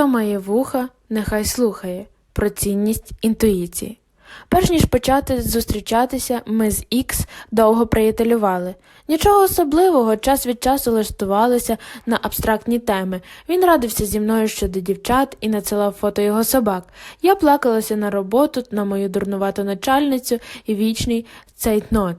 Хто має вуха, нехай слухає про цінність інтуїції. Перш ніж почати зустрічатися, ми з Ікс довго приятелювали. Нічого особливого, час від часу лаштувалися на абстрактні теми. Він радився зі мною щодо дівчат і надсилав фото його собак. Я плакалася на роботу, на мою дурнувату начальницю і вічний цейтнот.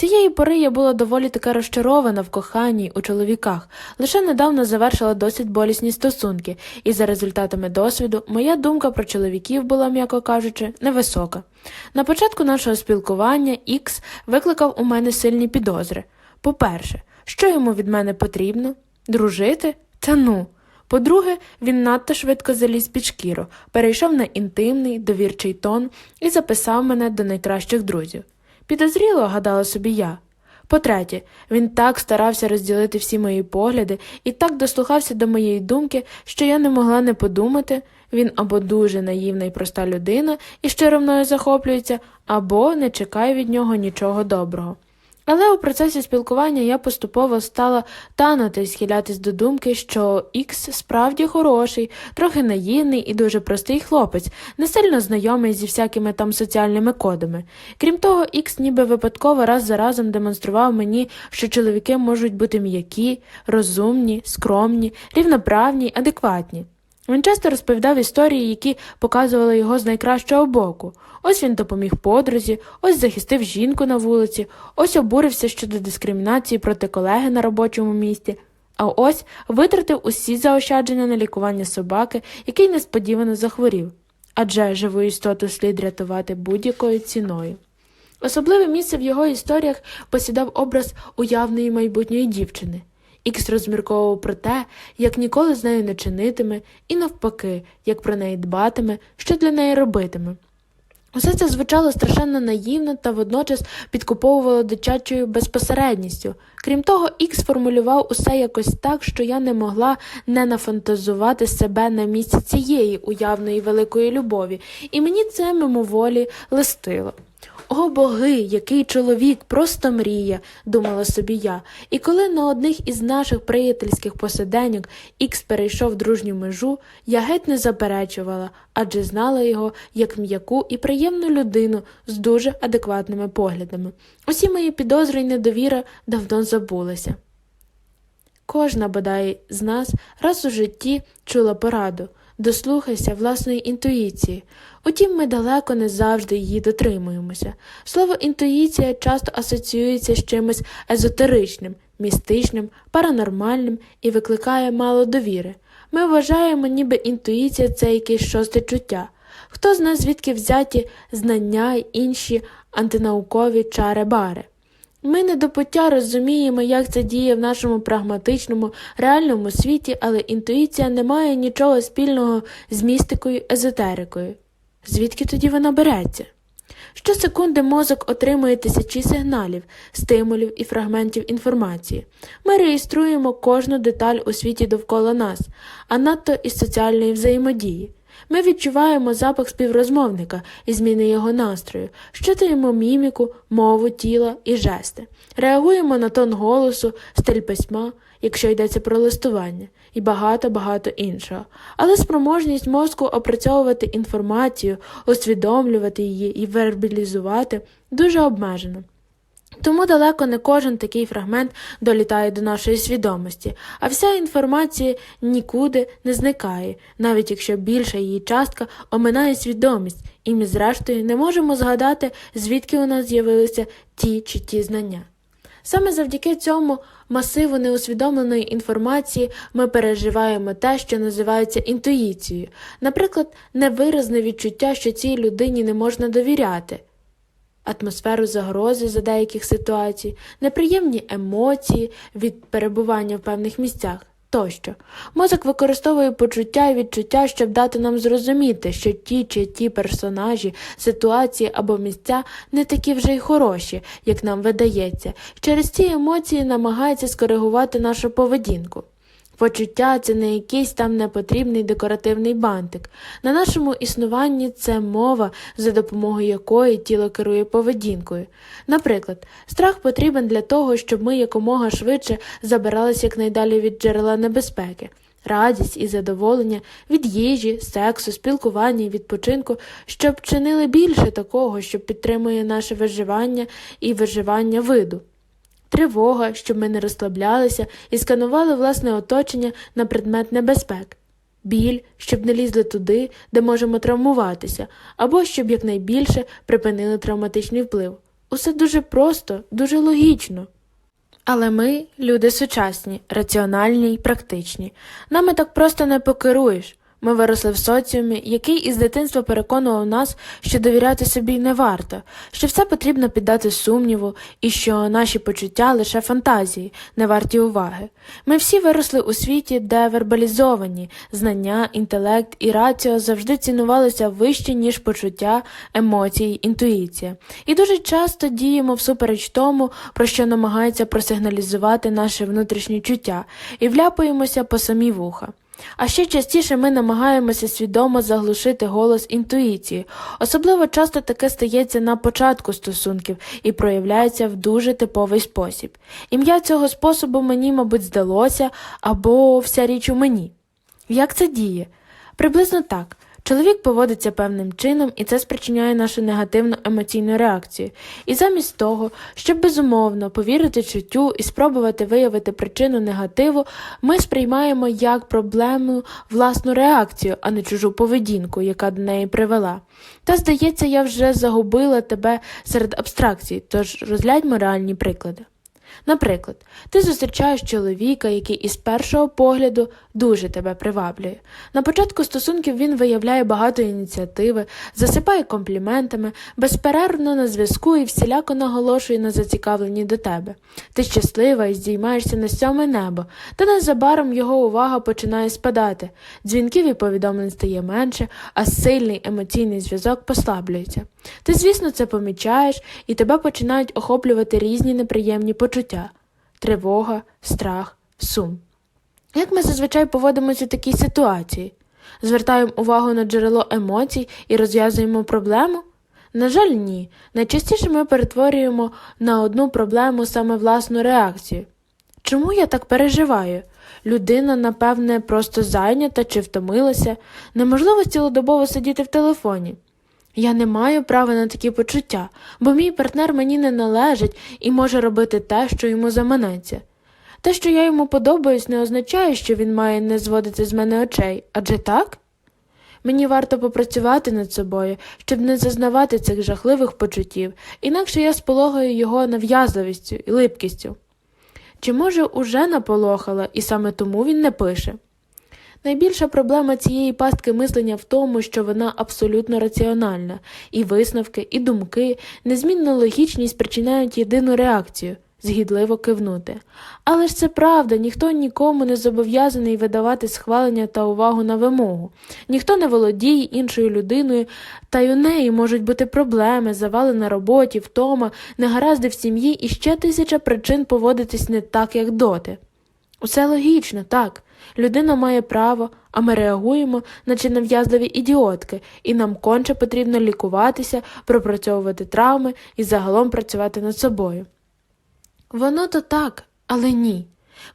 Цієї пори я була доволі таки розчарована в коханні у чоловіках. Лише недавно завершила досить болісні стосунки, і за результатами досвіду моя думка про чоловіків була, м'яко кажучи, невисока. На початку нашого спілкування Ікс викликав у мене сильні підозри. По-перше, що йому від мене потрібно? Дружити? Та ну. По-друге, він надто швидко заліз під шкіру, перейшов на інтимний, довірчий тон і записав мене до найкращих друзів. Підозріло, гадала собі я. По-третє, він так старався розділити всі мої погляди і так дослухався до моєї думки, що я не могла не подумати, він або дуже наївна і проста людина і щиро мною захоплюється, або не чекає від нього нічого доброго. Але у процесі спілкування я поступово стала танути схилятись до думки, що Ікс справді хороший, трохи наївний і дуже простий хлопець, не сильно знайомий зі всякими там соціальними кодами. Крім того, Ікс ніби випадково раз за разом демонстрував мені, що чоловіки можуть бути м'які, розумні, скромні, рівноправні, адекватні. Він часто розповідав історії, які показували його з найкращого боку. Ось він допоміг подрузі, ось захистив жінку на вулиці, ось обурився щодо дискримінації проти колеги на робочому місці, а ось витратив усі заощадження на лікування собаки, який несподівано захворів. Адже живу істоту слід рятувати будь-якою ціною. Особливе місце в його історіях посідав образ уявної майбутньої дівчини. Ікс розмірковував про те, як ніколи з нею не чинитиме, і навпаки, як про неї дбатиме, що для неї робитиме. Усе це звучало страшенно наївно та водночас підкуповувало дитячою безпосередністю. Крім того, Ікс формулював усе якось так, що я не могла не нафантазувати себе на місці цієї уявної великої любові, і мені це мимоволі листило. О боги, який чоловік, просто мрія, думала собі я, і коли на одних із наших приятельських посиденьок Ікс перейшов дружню межу, я геть не заперечувала, адже знала його як м'яку і приємну людину з дуже адекватними поглядами. Усі мої підозри й недовіра давно забулися. Кожна бодай з нас раз у житті чула пораду дослухайся власної інтуїції. Утім, ми далеко не завжди її дотримуємося. Слово інтуїція часто асоціюється з чимось езотеричним, містичним, паранормальним і викликає мало довіри. Ми вважаємо, ніби інтуїція це якесь шосте чуття. Хто з нас звідки взяті знання й інші антинаукові чари-бари? Ми не до пуття розуміємо, як це діє в нашому прагматичному, реальному світі, але інтуїція не має нічого спільного з містикою езотерикою. Звідки тоді вона береться? Щосекунди мозок отримує тисячі сигналів, стимулів і фрагментів інформації. Ми реєструємо кожну деталь у світі довкола нас, а надто із соціальної взаємодії. Ми відчуваємо запах співрозмовника і зміни його настрою, щитуємо міміку, мову тіла і жести, реагуємо на тон голосу, стиль письма, якщо йдеться про листування, і багато-багато іншого. Але спроможність мозку опрацьовувати інформацію, усвідомлювати її і вербалізувати дуже обмежена. Тому далеко не кожен такий фрагмент долітає до нашої свідомості, а вся інформація нікуди не зникає, навіть якщо більша її частка оминає свідомість, і ми, зрештою, не можемо згадати, звідки у нас з'явилися ті чи ті знання. Саме завдяки цьому масиву неусвідомленої інформації ми переживаємо те, що називається інтуїцією, наприклад, невиразне відчуття, що цій людині не можна довіряти атмосферу загрози за деяких ситуацій, неприємні емоції від перебування в певних місцях тощо. Мозок використовує почуття і відчуття, щоб дати нам зрозуміти, що ті чи ті персонажі, ситуації або місця не такі вже й хороші, як нам видається. Через ці емоції намагається скоригувати нашу поведінку. Почуття це не якийсь там непотрібний декоративний бантик. На нашому існуванні це мова, за допомогою якої тіло керує поведінкою. Наприклад, страх потрібен для того, щоб ми якомога швидше забиралися якнайдалі від джерела небезпеки. радість і задоволення від їжі, сексу, спілкування і відпочинку, щоб чинили більше такого, що підтримує наше виживання і виживання виду. Тривога, щоб ми не розслаблялися і сканували власне оточення на предмет небезпек. Біль, щоб не лізли туди, де можемо травмуватися, або щоб якнайбільше припинили травматичний вплив. Усе дуже просто, дуже логічно. Але ми люди сучасні, раціональні й практичні. Нами так просто не покеруєш. Ми виросли в соціумі, який із дитинства переконував нас, що довіряти собі не варто, що все потрібно піддати сумніву і що наші почуття лише фантазії, не варті уваги. Ми всі виросли у світі, де вербалізовані знання, інтелект і раціо завжди цінувалися вище, ніж почуття, емоції, інтуїція. І дуже часто діємо всупереч тому, про що намагається просигналізувати наше внутрішнє чуття, і вляпуємося по самі вуха. А ще частіше ми намагаємося свідомо заглушити голос інтуїції. Особливо часто таке стається на початку стосунків і проявляється в дуже типовий спосіб. Ім'я цього способу мені, мабуть, здалося або вся річ у мені. Як це діє? Приблизно так. Чоловік поводиться певним чином, і це спричиняє нашу негативну емоційну реакцію. І замість того, щоб безумовно повірити чуттю і спробувати виявити причину негативу, ми сприймаємо як проблему власну реакцію, а не чужу поведінку, яка до неї привела. Та, здається, я вже загубила тебе серед абстракцій, тож розгляньмо реальні приклади. Наприклад, ти зустрічаєш чоловіка, який із першого погляду дуже тебе приваблює. На початку стосунків він виявляє багато ініціативи, засипає компліментами, безперервно на зв'язку і всіляко наголошує на зацікавленні до тебе. Ти щаслива і здіймаєшся на сьоме небо, та незабаром його увага починає спадати. Дзвінків і повідомлень стає менше, а сильний емоційний зв'язок послаблюється. Ти, звісно, це помічаєш, і тебе починають охоплювати різні неприємні почуття тривога, страх, сум. Як ми зазвичай поводимося у такій ситуації? Звертаємо увагу на джерело емоцій і розв'язуємо проблему? На жаль, ні. Найчастіше ми перетворюємо на одну проблему саме власну реакцію. Чому я так переживаю? Людина, напевне, просто зайнята чи втомилася, неможливо цілодобово сидіти в телефоні. Я не маю права на такі почуття, бо мій партнер мені не належить і може робити те, що йому заманеться. Те, що я йому подобаюсь, не означає, що він має не зводити з мене очей, адже так? Мені варто попрацювати над собою, щоб не зазнавати цих жахливих почуттів, інакше я сполохаю його нав'язливістю і липкістю. Чи може уже наполохала, і саме тому він не пише? Найбільша проблема цієї пастки мислення в тому, що вона абсолютно раціональна, і висновки, і думки, незмінно логічні спричиняють єдину реакцію згідливо кивнути. Але ж це правда, ніхто нікому не зобов'язаний видавати схвалення та увагу на вимогу, ніхто не володіє іншою людиною, та й у неї можуть бути проблеми, завали на роботі, втома, негаразди в сім'ї і ще тисяча причин поводитись не так, як доти. Усе логічно, так. Людина має право, а ми реагуємо, наче нав'язливі ідіотки, і нам конче потрібно лікуватися, пропрацьовувати травми і загалом працювати над собою. Воно то так, але ні.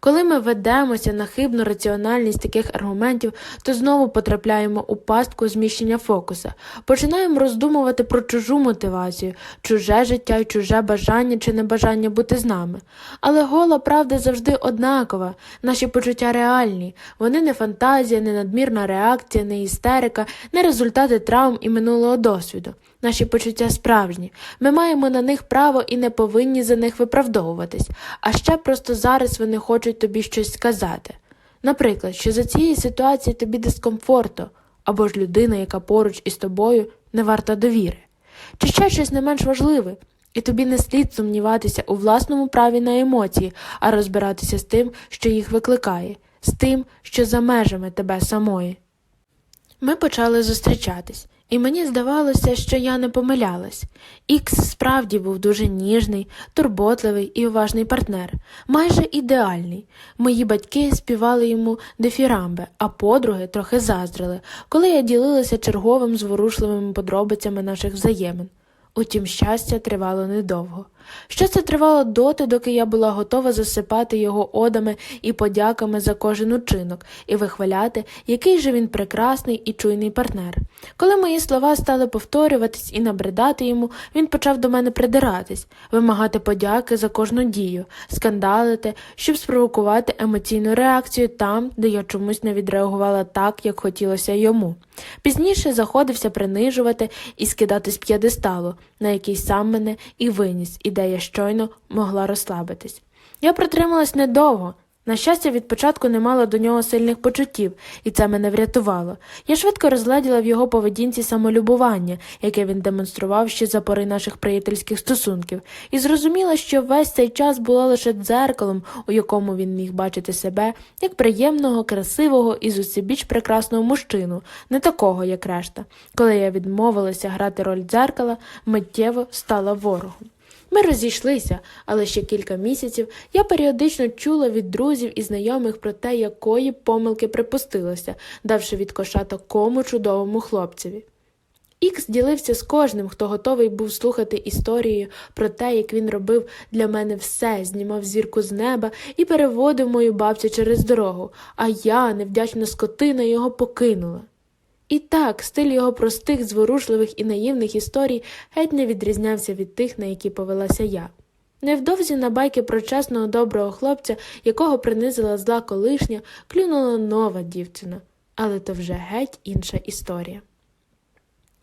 Коли ми ведемося на хибну раціональність таких аргументів, то знову потрапляємо у пастку зміщення фокуса, починаємо роздумувати про чужу мотивацію, чуже життя і чуже бажання чи небажання бути з нами. Але гола правда завжди однакова, наші почуття реальні, вони не фантазія, не надмірна реакція, не істерика, не результати травм і минулого досвіду. Наші почуття справжні, ми маємо на них право і не повинні за них виправдовуватись, а ще просто зараз вони хочуть тобі щось сказати. Наприклад, що за цієї ситуації тобі дискомфортно, або ж людина, яка поруч із тобою, не варта довіри, чи ще щось не менш важливе, і тобі не слід сумніватися у власному праві на емоції, а розбиратися з тим, що їх викликає, з тим, що за межами тебе самої. Ми почали зустрічатись, і мені здавалося, що я не помилялась. Ікс справді був дуже ніжний, турботливий і уважний партнер, майже ідеальний. Мої батьки співали йому дефірамби, а подруги трохи заздрили, коли я ділилася черговим зворушливими подробицями наших взаємин. Утім, щастя тривало недовго. Що це тривало доти, доки я була готова засипати його одами і подяками за кожен учинок і вихваляти, який же він прекрасний і чуйний партнер. Коли мої слова стали повторюватись і набридати йому, він почав до мене придиратись, вимагати подяки за кожну дію, скандалити, щоб спровокувати емоційну реакцію там, де я чомусь не відреагувала так, як хотілося йому. Пізніше заходився принижувати і скидати з п'єдесталу, на який сам мене і виніс, і де я щойно могла розслабитись. Я протрималась недовго. На щастя, від початку не мала до нього сильних почуттів, і це мене врятувало. Я швидко розгледіла в його поведінці самолюбування, яке він демонстрував ще за пори наших приятельських стосунків, і зрозуміла, що весь цей час було лише дзеркалом, у якому він міг бачити себе як приємного, красивого і зусібіч прекрасного мужчину, не такого, як решта. Коли я відмовилася грати роль дзеркала, миттєво стала ворогом. Ми розійшлися, але ще кілька місяців я періодично чула від друзів і знайомих про те, якої помилки припустилася, давши від коша такому чудовому хлопцеві. Ікс ділився з кожним, хто готовий був слухати історію про те, як він робив для мене все, знімав зірку з неба і переводив мою бабцю через дорогу, а я, невдячна скотина, його покинула. І так, стиль його простих, зворушливих і наївних історій геть не відрізнявся від тих, на які повелася я. Невдовзі на байки про чесного доброго хлопця, якого принизила зла колишня, клюнула нова дівчина, але то вже геть інша історія.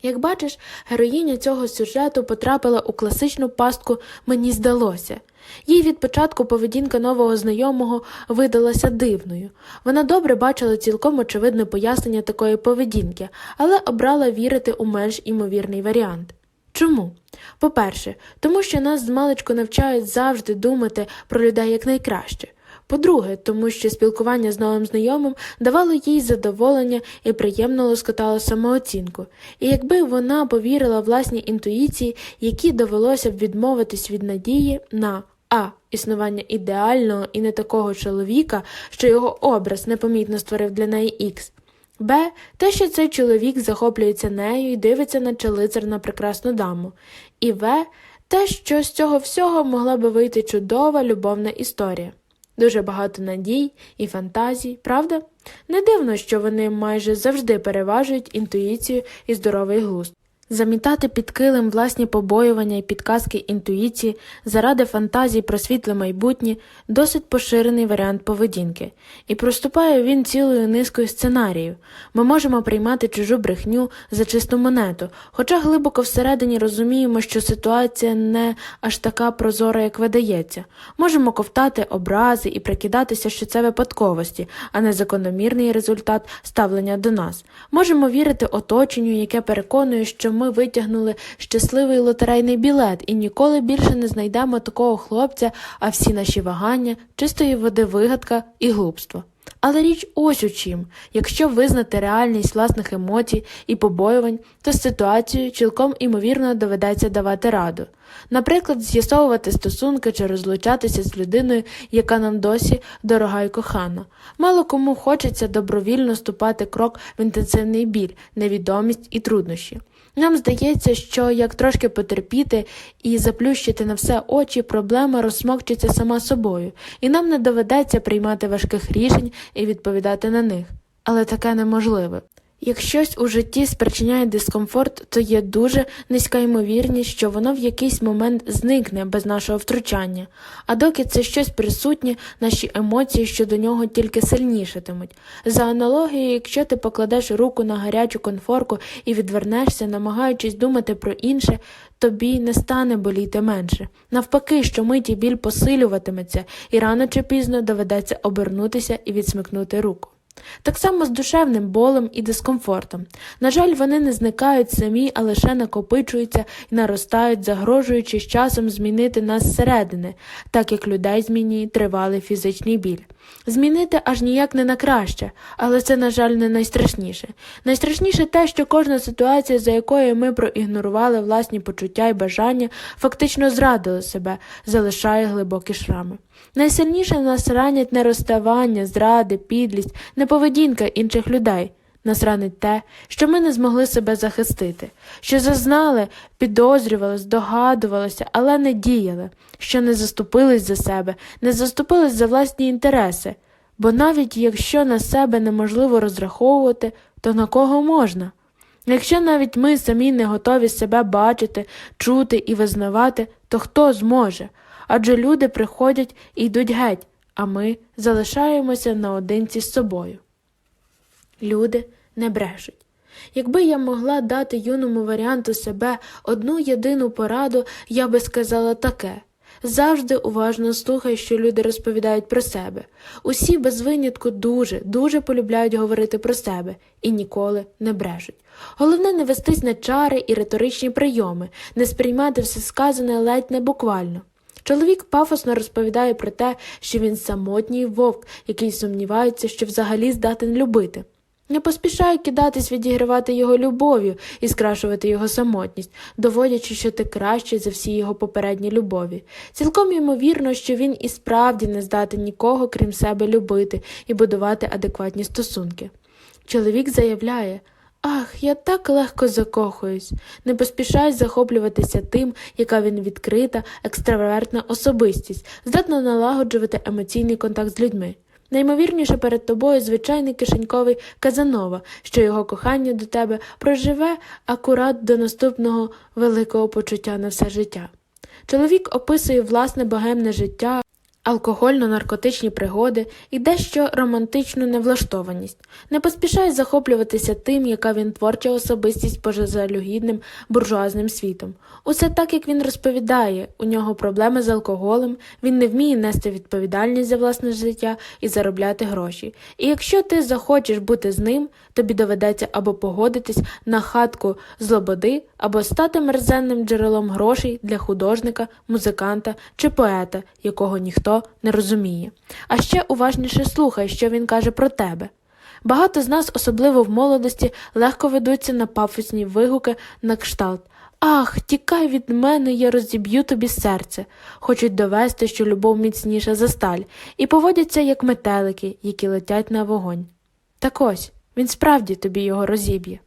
Як бачиш, героїня цього сюжету потрапила у класичну пастку мені здалося. Їй від початку поведінка нового знайомого видалася дивною. Вона добре бачила цілком очевидне пояснення такої поведінки, але обрала вірити у менш імовірний варіант. Чому? По-перше, тому що нас з маличку навчають завжди думати про людей якнайкраще. По-друге, тому що спілкування з новим знайомим давало їй задоволення і приємно лоскотало самооцінку, і якби вона повірила власній інтуїції, якій довелося б відмовитись від надії на а. Існування ідеального і не такого чоловіка, що його образ непомітно створив для неї Ікс. Б. Те, що цей чоловік захоплюється нею і дивиться наче лицар на прекрасну даму. І В. Те, що з цього всього могла би вийти чудова любовна історія. Дуже багато надій і фантазій, правда? Не дивно, що вони майже завжди переважують інтуїцію і здоровий глузд. Замітати під килим власні побоювання і підказки інтуїції заради фантазій про світле майбутнє досить поширений варіант поведінки, і проступає він цілою низкою сценаріїв. Ми можемо приймати чужу брехню за чисту монету, хоча глибоко всередині розуміємо, що ситуація не аж така прозора, як видається. Можемо ковтати образи і прикидатися, що це випадковості, а не закономірний результат ставлення до нас. Можемо вірити оточенню, яке переконує, що ми витягнули щасливий лотерейний білет і ніколи більше не знайдемо такого хлопця, а всі наші вагання, чистої води вигадка і глупство. Але річ ось у чим якщо визнати реальність власних емоцій і побоювань, то з ситуацією цілком імовірно доведеться давати раду. Наприклад, з'ясовувати стосунки чи розлучатися з людиною, яка нам досі дорога й кохана. Мало кому хочеться добровільно ступати крок в інтенсивний біль, невідомість і труднощі. Нам здається, що як трошки потерпіти і заплющити на все очі, проблема розсмокчиться сама собою, і нам не доведеться приймати важких рішень і відповідати на них. Але таке неможливе. Як щось у житті спричиняє дискомфорт, то є дуже низька ймовірність, що воно в якийсь момент зникне без нашого втручання, а доки це щось присутнє, наші емоції щодо нього тільки сильнішатимуть. За аналогією, якщо ти покладеш руку на гарячу конфорку і відвернешся, намагаючись думати про інше, тобі не стане боліти менше. Навпаки, що миті біль посилюватиметься, і рано чи пізно доведеться обернутися і відсмикнути руку. Так само з душевним болем і дискомфортом. На жаль, вони не зникають самі, а лише накопичуються і наростають, загрожуючи з часом змінити нас зсередини, так як людей змінює тривалий фізичний біль. Змінити аж ніяк не на краще, але це, на жаль, не найстрашніше. Найстрашніше те, що кожна ситуація, за якою ми проігнорували власні почуття і бажання, фактично зрадила себе, залишає глибокі шрами. Найсильніше нас ранять не розставання, зради, підлість, не поведінка інших людей. Нас ранить те, що ми не змогли себе захистити, що зазнали, підозрювали, здогадувалися, але не діяли, що не заступились за себе, не заступились за власні інтереси. Бо навіть якщо на себе неможливо розраховувати, то на кого можна? Якщо навіть ми самі не готові себе бачити, чути і визнавати, то хто зможе? Адже люди приходять і йдуть геть, а ми залишаємося наодинці з собою. Люди не брешуть. Якби я могла дати юному варіанту себе одну єдину пораду, я би сказала таке. Завжди уважно слухай, що люди розповідають про себе. Усі без винятку дуже, дуже полюбляють говорити про себе і ніколи не брешуть. Головне не вестись на чари і риторичні прийоми, не сприймати все сказане ледь не буквально. Чоловік пафосно розповідає про те, що він самотній вовк, який сумнівається, що взагалі здатен любити. Не поспішай кидатись відігравати його любов'ю і скрашувати його самотність, доводячи, що ти кращий за всі його попередні любові. Цілком ймовірно, що він і справді не здатен нікого, крім себе, любити і будувати адекватні стосунки. Чоловік заявляє Ах, я так легко закохуюсь. Не поспішай захоплюватися тим, яка він відкрита, екстравертна особистість, здатна налагоджувати емоційний контакт з людьми. Наймовірніше перед тобою звичайний кишеньковий Казанова, що його кохання до тебе проживе акурат до наступного великого почуття на все життя. Чоловік описує власне богемне життя, алкогольно-наркотичні пригоди і дещо романтичну невлаштованість. Не поспішай захоплюватися тим, яка він творча особистість поза буржуазним світом. Усе так, як він розповідає, у нього проблеми з алкоголем, він не вміє нести відповідальність за власне життя і заробляти гроші. І якщо ти захочеш бути з ним, тобі доведеться або погодитись на хатку з лободи, або стати мерзенним джерелом грошей для художника, музиканта чи поета, якого ніхто не розуміє. А ще уважніше слухай, що він каже про тебе. Багато з нас, особливо в молодості, легко ведуться на пафосні вигуки на кшталт. Ах, тікай від мене, я розіб'ю тобі серце. Хочуть довести, що любов міцніша за сталь, і поводяться як метелики, які летять на вогонь. Так ось, він справді тобі його розіб'є.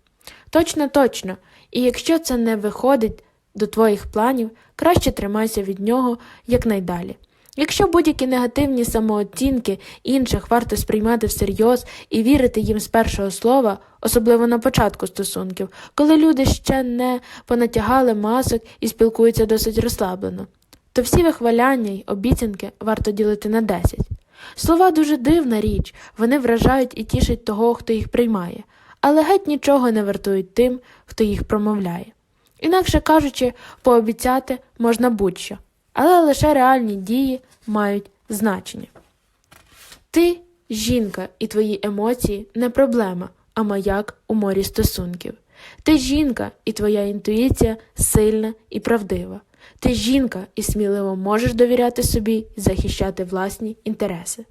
Точно, точно, і якщо це не виходить до твоїх планів, краще тримайся від нього якнайдалі. Якщо будь-які негативні самооцінки інших варто сприймати всерйоз і вірити їм з першого слова, особливо на початку стосунків, коли люди ще не понатягали масок і спілкуються досить розслаблено, то всі вихваляння й обіцянки варто ділити на 10. Слова дуже дивна річ, вони вражають і тішать того, хто їх приймає, але геть нічого не вартують тим, хто їх промовляє. Інакше кажучи, пообіцяти можна будь-що, але лише реальні дії мають значення. Ти жінка, і твої емоції не проблема, а маяк у морі стосунків. Ти жінка, і твоя інтуїція сильна і правдива. Ти жінка і сміливо можеш довіряти собі і захищати власні інтереси.